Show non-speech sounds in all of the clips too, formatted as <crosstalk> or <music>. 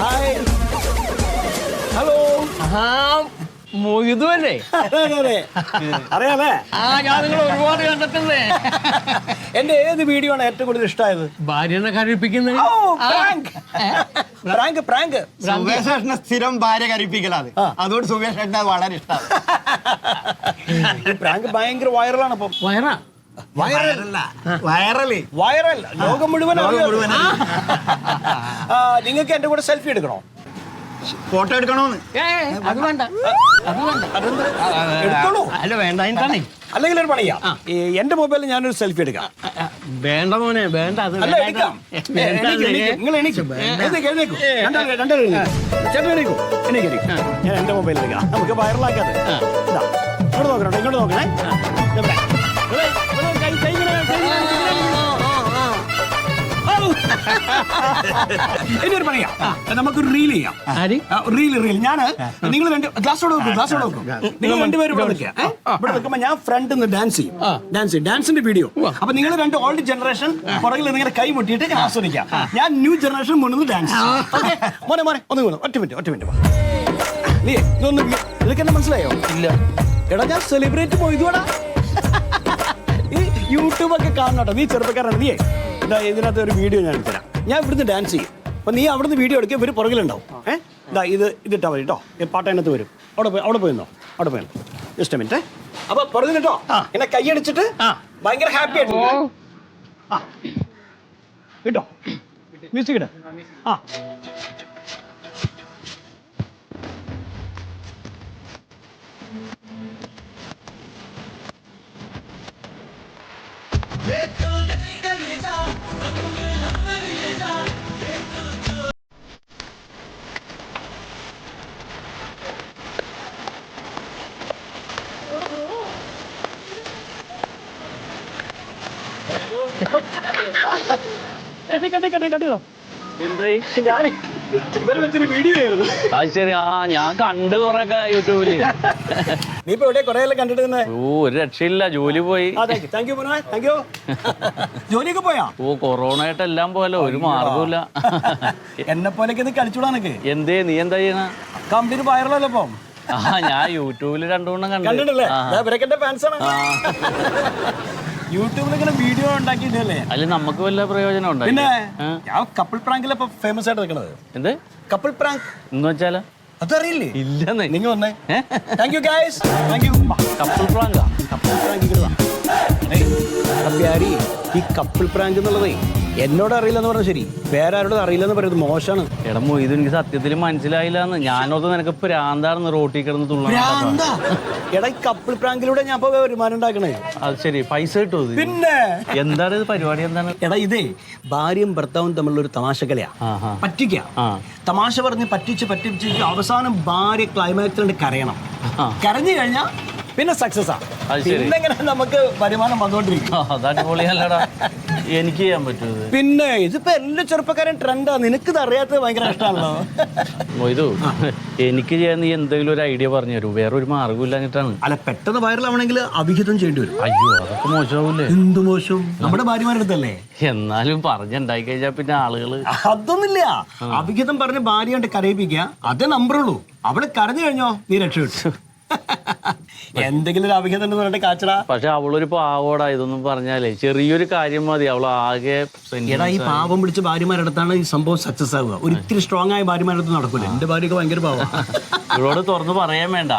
Hi. Hello. ആ മൊയ്തു അല്ലേ അറിയാമേ? ആ ഞാൻ നിങ്ങൾ ഒരുപാട് കണ്ടിട്ടുണ്ട് എന്റെ ഏത് വീഡിയോ ആണ് ഏറ്റവും കൂടുതൽ ഇഷ്ടമായത് ഭാര്യനെ കരയിപ്പിക്കുന്നത്. പ്രാങ്ക്. Prank prank. സുബേഷ് ഏട്ടനെ സ്ഥിരം ഭാര്യ കരിപ്പിക്കലാണ് അതുകൊണ്ട് സുബേഷ് ഏട്ടനെ വളരെ ഇഷ്ടമാണ് പ്രാങ്ക് ഭയങ്കര വൈറലാണ് ഇപ്പം വൈറൽ വൈറൽ ലോകം മുഴുവൻ ലോകം. മുഴുവൻ ആ, നിങ്ങൾക്ക് എന്റെ കൂടെ സെൽഫി എടുക്കണോ? ഫോട്ടോ എടുക്കണോന്ന്? ഏ അത് വേണ്ട. അത് വേണ്ട? എടുത്തോളൂ. അല്ല വേണ്ട എന്താണ് അല്ലെങ്കിൽ ഒരു പണിയാ. എന്റെ മൊബൈലിൽ ഞാനൊരു സെൽഫി എടുക്കാം. വേണ്ട മോനെ വേണ്ട അത് അല്ല എടുക്കാം. എണീക്ക്, എണീക്ക്. നിങ്ങൾ എനിക്ക് എഴുന്നേക്ക്, എണീക്ക്. ചേട്ടൻ എണീക്കൂ. എണീക്ക്, എണീക്ക്. ഞാൻ എന്റെ മൊബൈലിൽ എടുക്കാം. നമുക്ക് വൈറലാക്കാതെ. ഇങ്ങോട്ട് നോക്കണോ? ഇങ്ങോട്ട് നോക്കണേ. ഒരു പണിയാ നമുക്ക് റീൽ ചെയ്യാം. റീൽ റീൽ ഞാൻ നിങ്ങൾ രണ്ട് ഗ്ലാസ്സോടെ വെക്കും ഗ്ലാസ്സോടെ വെക്കും. നിങ്ങൾ രണ്ടുപേരും ഇവിടെ നിൽക്കുക? ഇവിടെ നിൽക്കുമ്പോ ഞാൻ ഫ്രണ്ട് നിന്ന് ഡാൻസ് ചെയ്യും. ഡാൻസ് ചെയ്യും. ഡാൻസിന്റെ വീഡിയോ അപ്പൊ നിങ്ങൾ രണ്ട് ഓൾഡ് ജനറേഷൻ പുറകിൽ നിങ്ങളുടെ കൈ മുട്ടിയിട്ട് ഞാൻ ആസ്വദിക്കാം. ഞാൻ ന്യൂ ജനറേഷൻ മുന്നിൽ ഡാൻസ് മോനെ മോനെ ഒന്ന് വീണു. ഒറ്റ മിനിറ്റ് ഒറ്റ മിനിറ്റ് നീ ഇതൊന്ന് നിനക്ക് എന്നെ മനസ്സിലായോ? ഇല്ല. എടാ ഞാൻ സെലിബ്രേറ്റ് പോയതുവാടാ യൂട്യൂബ് ഒക്കെ കാണണം നീ ചെറുപ്പക്കാരാണ് നീ ഇതാ ഇതിനകത്ത് ഒരു വീഡിയോ ഞാൻ എടുത്തരാം ഞാൻ ഇവിടുന്ന് ഡാൻസ് ചെയ്യും. അപ്പൊ നീ അവിടുന്ന് വീഡിയോ എടുക്കുക ഇവർ പുറകിലുണ്ടാവും. ഏഹ് ഇതാ ഇത് ഇതിട്ടാ മതി കേട്ടോ. പാട്ട് പാട്ടതിനകത്ത് വരും. അവിടെ പോയി അവിടെ പോയിരുന്നോ അവിടെ പോയി ജസ്റ്റ് മിനിറ്റ് അപ്പൊ പുറകിൽ കേട്ടോ എന്നെ കൈയടിച്ചിട്ട് ഭയങ്കര ഹാപ്പി ആയിട്ട് കേട്ടോ മ്യൂസിക് ഇട. ആ. ശരി ആ ഞാൻ കണ്ടു കൊറേ യൂട്യൂബിൽ. നീ ഇപ്പൊ എവിടെ കൊറേ കണ്ടിട്ട് ഓ ഒരു രക്ഷയില്ല ജോലി പോയി. ജോലിയൊക്കെ പോയാ? ഓ കൊറോണ ആയിട്ട് എല്ലാം പോയല്ലോ ഒരു മാർഗമില്ല എന്നെ പോലെയൊക്കെ കളിച്ചുകൂടാനൊക്കെ എന്തേ നീ എന്താ ചെയ്യണ? കംപ്ലീറ്റ് വൈറലല്ലോ ഇപ്പം? ഞാൻ യൂട്യൂബിൽ രണ്ടുമൂന്നും കണ്ടു. കണ്ടിട്ടില്ലേ? യൂട്യൂബിൽ ഇങ്ങനെ വീഡിയോ ഉണ്ടാക്കിയിട്ടല്ലേ അതിൽ നമുക്ക് വല്ല പ്രയോജനം ഉണ്ടോ പിന്നെ ഞാൻ കപ്പിൾ പ്രാങ്കിലെ ഫേമസ് ആയിട്ട് നിൽക്കണത് എന്ത്? Couple prank. എന്ന് വെച്ചാൽ? അതറിയില്ലേ? ഇല്ലെന്നേ. നിങ്ങൾ വന്നേ. Thank you guys thank you couple പ്രാങ്കാ. Couple prank എടാ ഈ കപ്പിൾ പ്രാങ്ക് എന്നുള്ളതേ എന്നോട് അറിയില്ലെന്ന് പറഞ്ഞു ശരി. വേറെ ആരോടും അറിയില്ലെന്ന് പറയുന്നത് മോശമാണ്. എടാ മൊയ്ത് എനിക്ക് സത്യത്തിൽ മനസ്സിലായില്ല എന്ന് ഞാനോർത്ത് നിനക്ക് പ്രാന്താണെന്ന് റോട്ടിൽ കിടന്ന് തുള്ളാൻ എടാ ഈ കപ്പിൾ പ്രാങ്കിലൂടെ ഞാൻ ഇപ്പൊ വരുമാനം ഉണ്ടാക്കണേ. അത് ശരി. പൈസ കിട്ടുമോ പിന്നെ? എന്താണ് ഇത് പരിപാടി എന്താണ്? എടാ ഇതേ ഭാര്യയും ഭർത്താവും തമ്മിലുള്ള ഒരു തമാശ കലയാ പറ്റിക്ക. തമാശ പറഞ്ഞ് പറ്റിച്ച് പറ്റിച്ച് അവസാനം ഭാര്യ ക്ലൈമാക്സിലുണ്ട് കരയണം. കരഞ്ഞു കഴിഞ്ഞാ പിന്നെ സക്സസ് ആ. പിന്നെ നമുക്ക് വരുമാനം വന്നുകൊണ്ടിരിക്കും ആ, അത് അടിപൊളിയല്ലടാ. <laughs> എനിക്ക് ചെയ്യാൻ പറ്റുമോ പിന്നെ ഇതിപ്പോ എല്ലാ ചെറുപ്പക്കാരൻ ട്രെൻഡാ നിനക്ക് അറിയാത്തത് ഭയങ്കര ഇഷ്ടമാണല്ലോ മൊയ്തു എനിക്ക് ചെയ്യാൻ നീ എന്തെങ്കിലും ഒരു ഐഡിയ പറഞ്ഞു തരൂ. വേറെ ഒരു മാർഗം ഇല്ലാഞ്ഞിട്ടാണ്. അല്ല പെട്ടെന്ന് വൈറലാവണമെങ്കിൽ അഭിഹിതം ചെയ്യേണ്ടി വരും. അയ്യോ അതൊക്കെ മോശമാവൂലേ? എന്ത് മോശം? നമ്മുടെ ഭാര്യമാരുടെ അടുത്തല്ലേ? എന്നാലും പറഞ്ഞുണ്ടായി കഴിഞ്ഞാൽ പിന്നെ ആളുകൾ അതൊന്നുമില്ല. അഭിഹിതം പറഞ്ഞ് ഭാര്യ കണ്ട് കരയിപ്പിക്കുക. അതേ നമ്പറുള്ളൂ അവൾ കരഞ്ഞു കഴിഞ്ഞോ? നീ രക്ഷപ്പെട്ടു. <laughs> എന്തെങ്കിലും ഒരു കാച്ചട എന്ന് പറഞ്ഞിട്ട് കാച്ചടാ. പക്ഷെ അവളൊരു പാവോടാ ഇതൊന്നും പറഞ്ഞാലേ. ചെറിയൊരു കാര്യം മതി. അവൾ ആകെ എടാ ഈ പാവം പിടിച്ച ഭാര്യമാരടുത്താണ് ഈ സംഭവം സക്സസ് ആവുക. ഒരു ഇത്തിരി സ്ട്രോങ് ആയ ഭാര്യമാരടുത്ത് നടക്കൂല. എന്റെ ഭാര്യയൊക്കെ ഭയങ്കര പാവം. ഇവളോട് തുറന്ന് പറയാൻ വേണ്ട.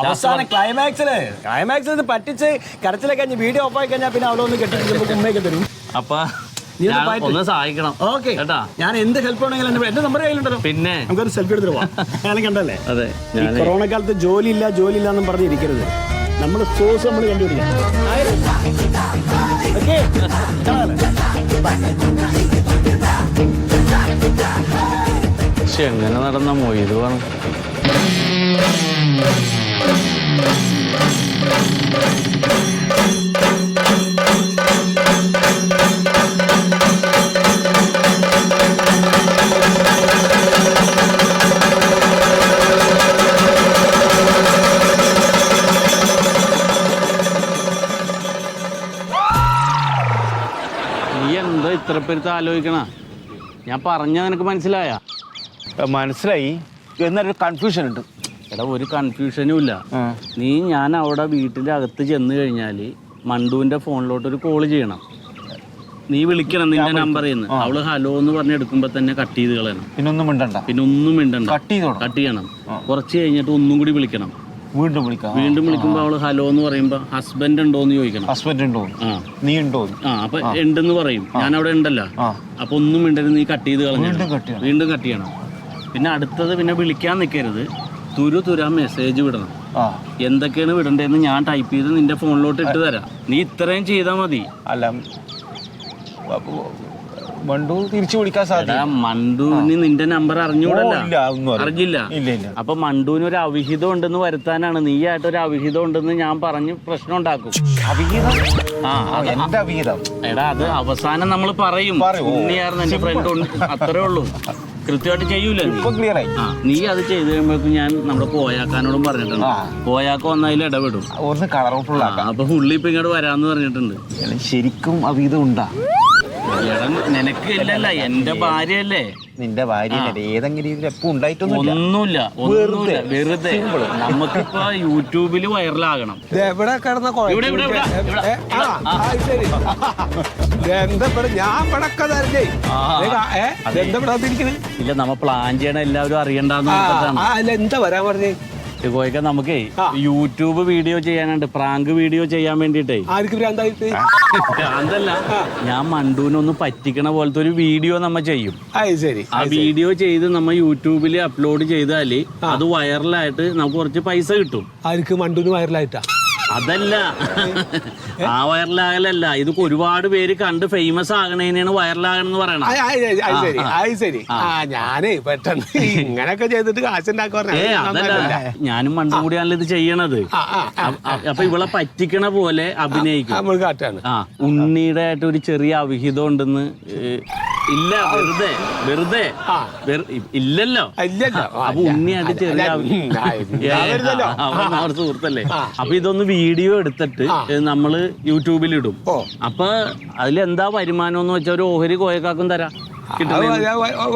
അവസാന ക്ലൈമാക്സിൽ ക്ലൈമാക്സിൽ ഇത് പറ്റിച്ച് കരച്ചിലൊക്കെ കഴിഞ്ഞ് വീഡിയോ ഓഫ് ആയി കഴിഞ്ഞാൽ പിന്നെ അവളൊന്ന് ഒന്ന് കെട്ടിട്ട് ഉമ്മയൊക്കെ തരും. അപ്പൊ ഒന്ന് ഞാൻ എന്ത് ഹെൽപ്പ് വേണമെങ്കിലും എന്റെ നമ്പർ കയ്യിലുണ്ടല്ലോ. പിന്നെ? നമുക്കൊരു സെൽഫി <laughs> കണ്ടല്ലേ? അതെ കൊറോണ എന്നും പറഞ്ഞ് ഇരിക്കരുത്. നമ്മുടെ സോഴ്സ് നമ്മൾ കണ്ടുപിടിക്കാം. എങ്ങനെ നടന്ന മോയി ഇത് Thank. പേരുത്ത് ആലോചിക്കണ? ഞാൻ പറഞ്ഞ നിനക്ക് മനസ്സിലായ? മനസ്സിലായി. എന്നൊരു കൺഫ്യൂഷൻ ഉണ്ട്. എടാ ഒരു കൺഫ്യൂഷനും ഇല്ല. നീ ഞാൻ അവിടെ വീട്ടിന്റെ അകത്ത് ചെന്ന് കഴിഞ്ഞാൽ മണ്ടുവിന്റെ ഫോണിലോട്ട് ഒരു കോൾ ചെയ്യണം. നീ വിളിക്കണം നിന്റെ നമ്പർ നിന്ന് അവൾ ഹലോ എന്ന് പറഞ്ഞ് എടുക്കുമ്പോ തന്നെ കട്ട് ചെയ്ത് കളയണം. പിന്നെ ഒന്നും മിണ്ടണ്ട. പിന്നെ ഒന്നും മിണ്ടണ്ട കട്ട് ചെയ്യണം കുറച്ച് കഴിഞ്ഞിട്ട് ഒന്നും കൂടി വിളിക്കണം. വീണ്ടും വിളിക്കാം. വീണ്ടും വിളിക്കുമ്പോൾ അവൾ ഹലോ എന്ന് പറയുമ്പോൾ ഹസ്ബൻഡ് ഉണ്ടോ എന്ന് ചോദിക്കണം. ഹസ്ബൻഡ് ഉണ്ടോ ആ. നീ ഉണ്ടോ ആ അപ്പൊ ഉണ്ടെന്ന് പറയും. ഞാൻ അവിടെ ഉണ്ടല്ലോ. അപ്പൊ ഒന്നും മിണ്ടരുത് നീ കട്ട് ചെയ്ത് കളഞ്ഞു വീണ്ടും കട്ട് ചെയ്യണം. പിന്നെ അടുത്തത് പിന്നെ വിളിക്കാൻ നിൽക്കരുത് തുരു തുരാ മെസ്സേജ് വിടണം. എന്തൊക്കെയാണ് വിടണ്ടതെന്ന് ഞാൻ ടൈപ്പ് ചെയ്ത് നിന്റെ ഫോണിലോട്ട് ഇട്ട് തരാം. നീ ഇത്രയും ചെയ്താൽ മതി. അല്ല. മണ്ടു തിരിച്ചു വിളിക്കാൻ സാധ്യത മണ്ടുവിന് നിന്റെ നമ്പർ അറിഞ്ഞൂടല്ല. അറിഞ്ഞില്ല അപ്പൊ മണ്ടുവിന് ഒരു അവിഹിതം ഉണ്ടെന്ന് വരുത്താനാണ്. നീ ആയിട്ട് ഒരു അവിഹിതം ഉണ്ടെന്ന് ഞാൻ പറഞ്ഞ് പ്രശ്നം ഉണ്ടാക്കും. അവിഹിതം? എടാ അത് അവസാനം നമ്മൾ പറയും. ഉണ്ണിയായിരുന്നു എന്റെ ഫ്രണ്ട് അത്രേ ഉള്ളൂ. കൃത്യമായിട്ട് ചെയ്യൂല നീ? അത് ചെയ്ത് കഴിയുമ്പോഴേക്കും ഞാൻ നമ്മുടെ കോയാക്കാനോടും പറഞ്ഞിട്ടുണ്ട്. പോയാക്ക കോയാക്ക വന്നതിൽ ഇടപെടും ഒന്ന് കളർഫുൾ അപ്പൊ പുള്ളി ഇപ്പൊ ഇങ്ങോട്ട് വരാന്ന് പറഞ്ഞിട്ടുണ്ട്. ശരിക്കും അവിഹിതം ഉണ്ടാ. നിനക്ക് ഇല്ലല്ല എന്റെ ഭാര്യയല്ലേ? നിന്റെ ഭാര്യ ഏതെങ്കിലും രീതിയിൽ എപ്പോ ഉണ്ടായിട്ടൊന്നുമില്ല ഒന്നുമില്ല ഒന്നുമില്ല വെറുതെ. നമുക്കിപ്പോ യൂട്യൂബിൽ വൈറലാകണം. എവിടെ കിടന്ന ഞാൻ ഇല്ല നമ്മ പ്ലാൻ ചെയ്യണ എല്ലാവരും അറിയണ്ടെന്ന് എന്താ വരാൻ പറഞ്ഞേ? കോയക്ക നമുക്കേ യൂട്യൂബ് വീഡിയോ ചെയ്യാനുണ്ട്. പ്രാങ്ക് വീഡിയോ ചെയ്യാൻ വേണ്ടിട്ടേ അതല്ല ഞാൻ മണ്ടുവിനൊന്ന് പറ്റിക്കണ പോലത്തെ ഒരു വീഡിയോ നമ്മ ചെയ്യും. ശരി. ആ വീഡിയോ ചെയ്ത് നമ്മ യൂട്യൂബിൽ അപ്ലോഡ് ചെയ്താൽ അത് വൈറലായിട്ട് നമുക്ക് കുറച്ച് പൈസ കിട്ടും. ആർക്ക് മണ്ടുന് വയറിലായിട്ടാ അതല്ല. ആ വൈറലാകലല്ല. ഇത് ഒരുപാട് പേര് കണ്ട് ഫേമസ് ആകണേനാണ് വൈറലാകണെന്ന് പറയണം ആ, ആ, ആ, അത് ശരി. അത് ശരി. ആ. ഞാനേ പെട്ടെന്ന് <laughs> ഇങ്ങനൊക്കെ ചെയ്തിട്ട് കാശുണ്ടാക്കി ഏ അതല്ല. ഞാനും മണ്ടും കൂടിയാണല്ലോ ഇത് ചെയ്യണത്. ആ ആ അ- അ- അപ്പൊ ഇവളെ പറ്റിക്കണ പോലെ അഭിനയിക്കും. നമ്മൾ കാട്ടാണ്. ആ ഉണ്ണിയുടെ ആയിട്ട് ഒരു ചെറിയ അവിഹിതം ഉണ്ടെന്ന് ഏ, ഇല്ല വെറുതെ വെറുതെ. ഇല്ലല്ലോ. അപ്പൊ ഉണ്ണിയായിട്ട് ചെറിയ അവൻ സുഹൃത്തല്ലേ. അപ്പൊ ഇതൊന്ന് വീഡിയോ എടുത്തിട്ട് നമ്മൾ യൂട്യൂബിൽ ഇടും അപ്പൊ അതിലെന്താ വരുമാനം എന്ന് വെച്ചാൽ ഒരു ഓഹരി കോയക്കാക്കും തരാം.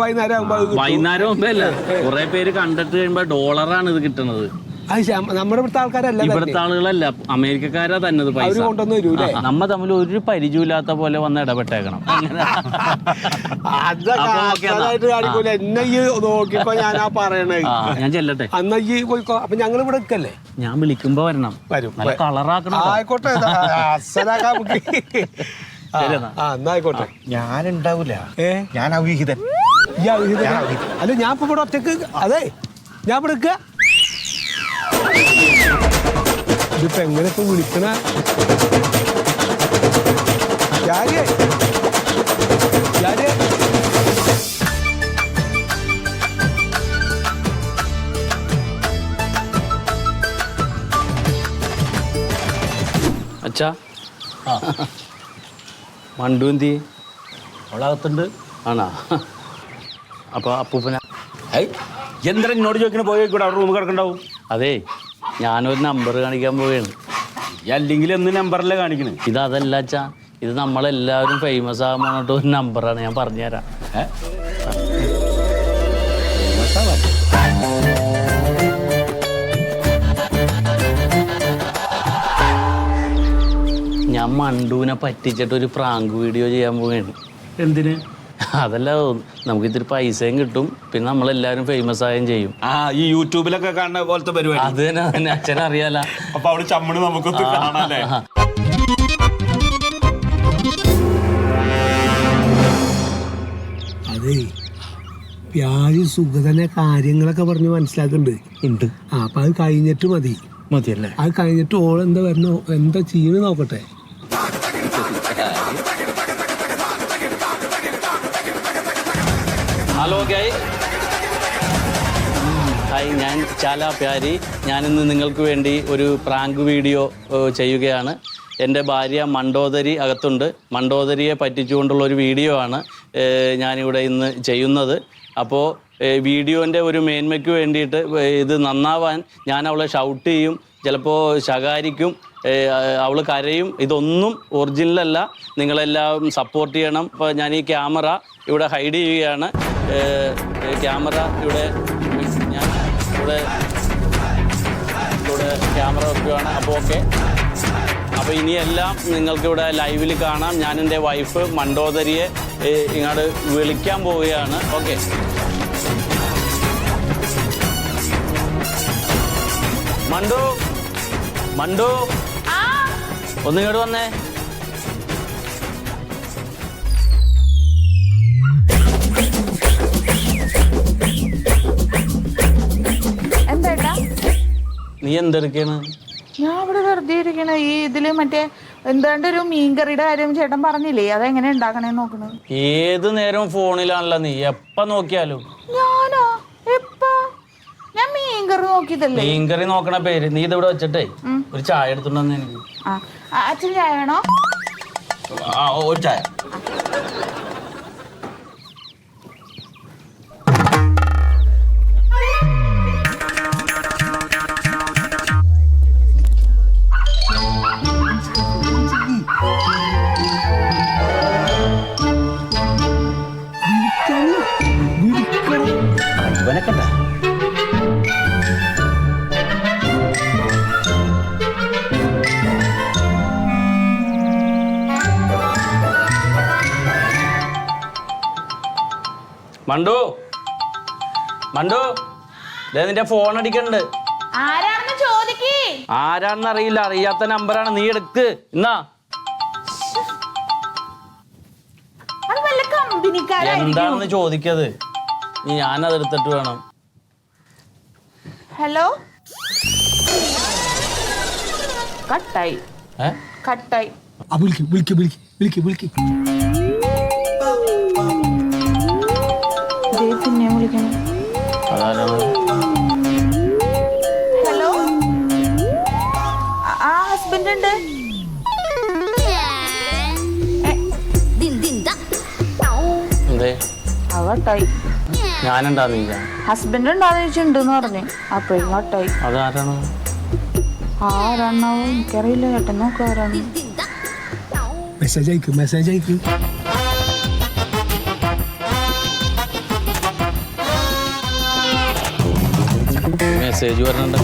വൈകുന്നേരം ആകുമ്പോ വൈകുന്നേരം അല്ല കുറെ പേര് കണ്ടിട്ട് കഴിയുമ്പോ ഡോളറാണ് ഇത് കിട്ടുന്നത്. നമ്മുടെ ഇവിടുത്തെ ആൾക്കാരല്ല തന്നെ. ഇവിടുത്തെ ആളുകളല്ല. അമേരിക്കക്കാരാ തന്നത് പൈസ. തരൂലേ നമ്മ തമ്മിൽ ഒരു പരിചയമില്ലാത്ത പോലെ വന്ന് ഇടപെട്ടേക്കണം. എന്നാ. ഈ നോക്കിയപ്പോ പറയണേ ആ ഞാൻ ചെല്ലട്ടെ. അന്ന് ഈ പോയിക്കോ അപ്പൊ ഞങ്ങൾ ഇവിടെ നിൽക്കല്ലേ? ഞാൻ വിളിക്കുമ്പോ വരണം. വരും നല്ല കളറാക്കണം കേട്ടോ. ആയിക്കോട്ടെ അസലാക്കാൻ ആയിക്കോട്ടെ. ഞാൻ ഉണ്ടാവൂല ഏ? ഞാൻ അവിഹിതൻ അല്ല ഞാൻ ഇപ്പൊ ഇവിടെ ഒറ്റയ്ക്ക് അതെ ഞാൻ ഇവിടെ നിൽക്കുക ഇതിപ്പോ എങ്ങനെ ഇപ്പൊ വിളിക്കണ ഞാനേ ഞാനേ അച്ഛാ. മണ്ടു എന്തി അവളകത്തുണ്ട് ആണോ? അപ്പൊ അപ്പൂപ്പന എന്തിനാ എന്നോട് ചോദിക്കണ പോയി കൂടെ അവിടെ റൂം കിടക്കണ്ടാവും. അതെ. ഞാനൊരു നമ്പർ കാണിക്കാൻ പോവുകയാണ്. അല്ലെങ്കിൽ എന്ന് നമ്പറല്ലേ കാണിക്കണേ? ഇത് അതല്ല അച്ഛാ. ഇത് നമ്മളെല്ലാവരും ഫേമസ് ആകാൻ പോണിട്ട് ഒരു നമ്പറാണ് ഞാൻ പറഞ്ഞുതരാം. ഞാൻ മണ്ടുവിനെ പറ്റിച്ചിട്ട് ഒരു പ്രാങ്ക് വീഡിയോ ചെയ്യാൻ പോവുകയാണ്. എന്തിന്? അതല്ല നമുക്ക് ഇത്തിരി പൈസയും കിട്ടും. പിന്നെ നമ്മളെല്ലാരും ഫേമസ് ആയും ചെയ്യും. ആ ഈ യൂട്യൂബിലൊക്കെ കാണുന്ന പോലത്തെ പരിപാടി. അത് തന്നെ തന്നെ അച്ഛനറിയാല അപ്പൊ അവിടെ ചമ്മണ് നമുക്കൊന്ന് കാണാല്ലേ? അതേ വ്യാജ സുഖതനെ കാര്യങ്ങളൊക്കെ പറഞ്ഞ് മനസ്സിലാക്കുന്നുണ്ട്. ഉണ്ട്. ആ അപ്പൊ അത് കഴിഞ്ഞിട്ട് മതി. മതിയല്ലേ? അത് കഴിഞ്ഞിട്ട് ഓൾ എന്താ വരണോ എന്താ ചെയ്യണ നോക്കട്ടെ. ഹലോ ഹായ് ഞാൻ ചാല പ്യാരി. ഞാനിന്ന് നിങ്ങൾക്ക് വേണ്ടി ഒരു പ്രാങ്ക് വീഡിയോ ചെയ്യുകയാണ്. എന്റെ ഭാര്യ മണ്ടോദരി അകത്തുണ്ട്. മണ്ടോദരിയെ പറ്റിച്ചുകൊണ്ടുള്ള ഒരു വീഡിയോ ആണ് ഞാനിവിടെ ഇന്ന് ചെയ്യുന്നത്. അപ്പോൾ വീഡിയോന്റെ ഒരു മേന്മയ്ക്ക് വേണ്ടിയിട്ട് ഇത് നന്നാവാൻ ഞാൻ അവളെ ഷൗട്ട് ചെയ്യും. ചിലപ്പോൾ ശകാരിക്കും അവൾ കരയും. ഇതൊന്നും ഒറിജിനലല്ല നിങ്ങളെല്ലാം സപ്പോർട്ട് ചെയ്യണം. ഇപ്പോൾ ഞാൻ ഈ ക്യാമറ ഇവിടെ ഹൈഡ് ചെയ്യുകയാണ്. ക്യാമറ ഇവിടെ ഞാൻ ഇവിടെ ഇവിടെ ക്യാമറ വെക്കുകയാണ്. അപ്പോൾ ഓക്കെ. അപ്പോൾ ഇനിയെല്ലാം നിങ്ങൾക്കിവിടെ ലൈവിൽ കാണാം. ഞാൻ എന്റെ വൈഫ് മണ്ടോദരിയെ ഇങ്ങോട്ട് വിളിക്കാൻ പോവുകയാണ്. ഓക്കെ. മണ്ടു മണ്ടു. ഒന്നിങ്ങോട്ട് വന്നേ. നീ എന്തെടുക്കാണ്? ഞാൻ ഇവിടെ വെറുതെ ഇരിക്കണ. ഈ ഇതിൽ മറ്റേ എന്താണ്ട് ഒരു മീൻകറിയുടെ കാര്യം ചേട്ടൻ പറഞ്ഞില്ലേ? അതെങ്ങനെ ഉണ്ടാക്കണേന്ന് നോക്കണേ. ഏത് നേരം ഫോണിലാണല്ലോ നീ. എപ്പ നോക്കിയാലും? ഞാനോ? എപ്പ? ഞാൻ മീൻകറി നോക്കിയതല്ലേ? മീൻകറി നോക്കണ പേര്. നീ ഇതിവിടെ വെച്ചിട്ടേ ഒരു ചായ എടുത്തുണ്ടെന്ന് എനിക്ക്. അച്ഛൻ ചായ വേണോ? ആ ഒരു ചായ. മണ്ടു. മണ്ടു. നിന്റെ ഫോൺ അടിക്കണ്ട്. ആരാണെന്ന് ചോദിക്കേ. ആരാണെന്ന് അറിയില്ല. അറിയാത്ത നമ്പറാണ് നീ എടുക്ക്. എന്നാ എന്താണെന്ന് ചോദിക്കത്? നീ ഞാനത് എടുത്തിട്ട് വേണം. ഹലോ കട്ടായി. കട്ടായി. വിളിക്കും വിളിക്കും വിളിക്കും വിളിക്കും വിളിക്ക്. വിളിക്കണം. ഹലോ? ആ ഹസ്ബൻഡ് ഉണ്ട്. കട്ടായി ഞാനുണ്ടാകുന്നില്ല ഹസ്ബൻഡ് ഉണ്ടാന്ന് ചോദിച്ചിട്ടുണ്ടെന്ന് പറഞ്ഞു അപ്പോഴും കട്ടായി അതാരാണ്? ആരാണാവോ എനിക്കറിയില്ല. ചേട്ടൻ മെസ്സേജ് അയക്ക് മെസ്സേജ് അയക്ക്. മെസ്സേജ് വരുന്നുണ്ട്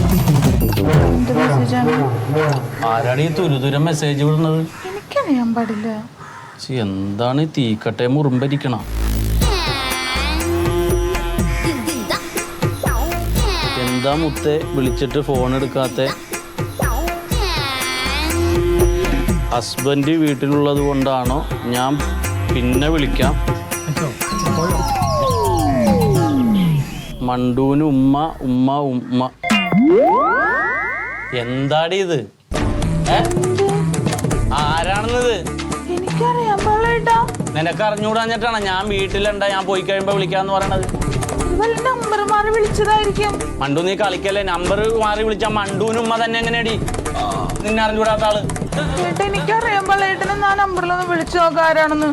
ആരാണ് ഈ തുരുതുരം മെസ്സേജ് വിടുന്നത്? എനിക്കറിയാൻ പാടില്ല. എന്താണ് തീക്കട്ടെ മുറുമ്പരിക്കണ? എന്താ മുത്തെ വിളിച്ചിട്ട് ഫോൺ എടുക്കാത്ത? ഹസ്ബൻഡ് വീട്ടിലുള്ളത് കൊണ്ടാണോ? ഞാൻ പിന്നെ വിളിക്കാം. മണ്ടൂന് ഉമ്മ ഉമ്മ ഉമ്മ. എന്താടി ഇത്? ആരാണെന്നത്? എനിക്കറിയാൻ പാടില്ല നിനക്ക് അറിഞ്ഞൂടാഞ്ഞിട്ടാണ് ഞാൻ വീട്ടിലുണ്ട ഞാൻ പോയി കഴിയുമ്പോ വിളിക്കാന്ന് പറയണത്. നമ്പർ മാറി വിളിച്ചതായിരിക്കും. മണ്ടു നീ കളിക്കല്ലേ? നമ്പർ മാറി വിളിച്ച മണ്ടൂനും ഉമ്മ തന്നെ എങ്ങനെയടി നിന്നെ അറിഞ്ഞൂടാത്ത ആൾ എനിക്കറിയാൻ ഞാൻ ആ നമ്പറിലൊന്ന് വിളിച്ചു നോക്കാം ആരാണെന്ന്.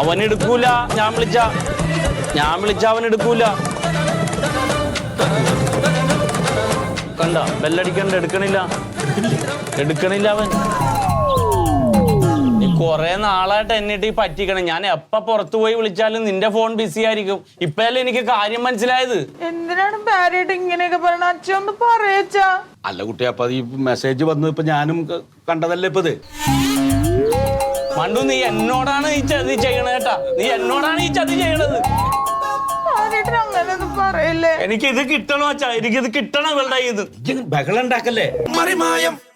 അവൻ എടുക്കൂല ഞാൻ വിളിച്ച. ഞാൻ വിളിച്ച അവൻ എടുക്കൂല. കണ്ട ബെല്ലടിക്കണ്ട എടുക്കണില്ല. എടുക്കണില്ല അവൻ. നീ കൊറേ നാളായിട്ട് എന്നിട്ട് ഈ പറ്റിക്കണം. ഞാൻ എപ്പ പുറത്തു പോയി വിളിച്ചാലും നിന്റെ ഫോൺ ബിസി ആയിരിക്കും. ഇപ്പഴല്ലേ എനിക്ക് കാര്യം മനസ്സിലായത്? എന്തിനാണ് ഭാര്യയായിട്ട് ഇങ്ങനെയൊക്കെ പറയണ? അച്ഛൻ ഒന്ന് പറയച്ചാ. അല്ല കുട്ടി അപ്പൊ ഈ മെസ്സേജ് വന്നു ഇപ്പൊ ഞാനും കണ്ടതല്ലേ ഇപ്പത് ഇത്? മണ്ടു നീ എന്നോടാണ് ഈ ചതി ചെയ്യണേട്ടാ കേട്ടാ നീ എന്നോടാണ് ഈ ചതി ചെയ്യണത്. ഭാര്യയായിട്ട് അങ്ങനെ ഒന്നും പറയല്ലേ? എനിക്ക് ഇത് കിട്ടണോ അച്ഛാ? എനിക്ക് ഇത് കിട്ടണം ഇവളുടെ ഇത് ബഹളം ഉണ്ടാക്കല്ലേ? മറിമായം.